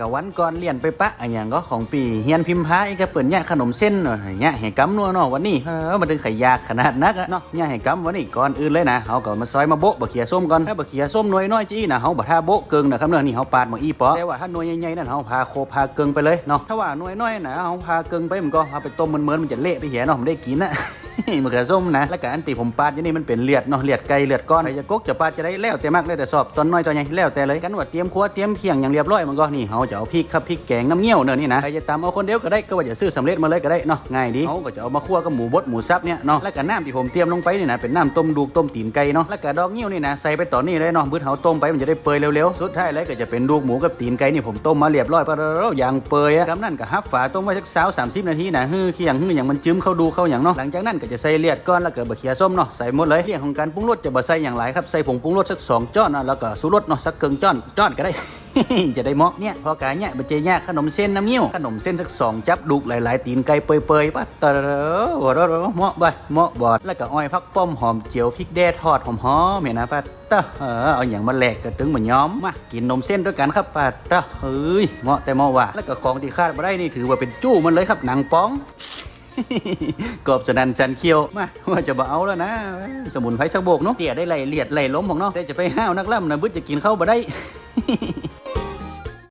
กะวันก่อนเรียนไปปะอันอย่างก็ของปีเฮียนพิมพ์พาอีกเปิดเนี่ยขนมเส้นหน่อยเนี่ยแห่กำนัวเนาะวันนี้เออมันถึงไข่ยากขนาดนักเนาะเนี่ยแห่กำวันนี้ก่อนอื่นเลยนะเฮาก็มาซอยมาโบะบะเขียส้มก่อนถ้าบะเขียส้มน่วยน้อยจี้นะเฮาบ่ท่าโบะเกิงนะครับเนาะนี่เฮาปาดมาอีปอแต่ว่าถ้าน่วยใหญ่ๆนั่นเฮาพาโคพาเกิงไปเลยเนาะถ้าว่าน่วยน้อยนะเฮาพาเกิงไปมันก็เอาไปต้มเหมือนๆมันจะเละไปเหี้ยเนาะผมได้กินนะมะเขือส้มนะ แล้วก็อันตีผมปาดอยู่นี่มันเป็นเลือดเนาะเลือดไก่เลือดก้อนใครจะกกจะปาดจะได้แล้วแต่มากเลยแต่สอบตอนน้อยตอนใหญ่แล้วแต่เลยกันว่าเตรียมครัวเตรียมเคียงอย่างเรียบร้อยมันก็นี่เขาจะเอาพริกครับพริกแกงน้ำเงี้ยวเนอะนี่นะใครจะตามเอาคนเดียวก็ได้ก็ว่าจะซื้อสำเร็จมาเลยก็ได้เนาะง่ายดีเขาก็จะเอามาคั่วกับหมูบดหมูซับเนี่ยเนาะแล้วก็น้ำที่ผมเตรียมลงไปนี่นะเป็นน้ำต้มดูกต้มตีนไก่เนาะแล้วก็ดอกเงี้ยวนี่นะใส่ไปต่อนี่เลยเนาะบื้อเขาต้มไปมันจะได้เปื่อยเร็วๆสุดท้ายเลยก็จะเป็นดูกหมูกับตีนไก่นี่ผมต้มมาเรียบร้อยปะแล้วอย่างเปื่อยอะกำนั่นก็ฮับฝาต้มไว้สักสาวสามสิบนาทีนะฮือเคียงฮืออย่างมันจึ้มเข้าดูเข้าอย่างเนาะหลังจากนั้นก็จะใส่เลือดก้อนแล้วก็บะเขียส้มเนาะใส่หมดเลยเรื่องของการปรุงรสจะบะใส่อย่างไรครับใส่ผงปรุงรสสักสองจ้อนนะแล้วก็สูรสเนาะสักเกิงจ้อนจ้อนก็ได้ จะได้เหมาะเนี่ยพอกายเนี่ยบะเจียากขนมเส้นน้ำเงี้ยวขนมเส้นสักสองจับดุกหลาย ๆ ตีนไก่เปยๆปัดเตอร์วรเหมาะบ่เหมาะบอดแล้วก็อ้อยพักป้อมหอมเจียวพริกแดดทอดหอมๆเห็นนะปัดเตอเออเอาอย่างมาแหลกกระตึงมาย้อมมากินนมเส้นด้วยกันครับปัดเตอเฮ้ยเหมาะแต่เหมาะว่ะแล้วก็ของที่คาดมาได้นี่ถือว่าเป็นจู้มันเลยครับหนังป้องกบสนันจันเคียวมาว่าจะบ่เอาแล้วนะ สมุนไพรชักโบกเนาะเตี่ยได้ไหลเลียดไหลล้มของเนาะแต่จะไปห้าวนักล่ำนะบึดจะกินเข้าวบ่ได้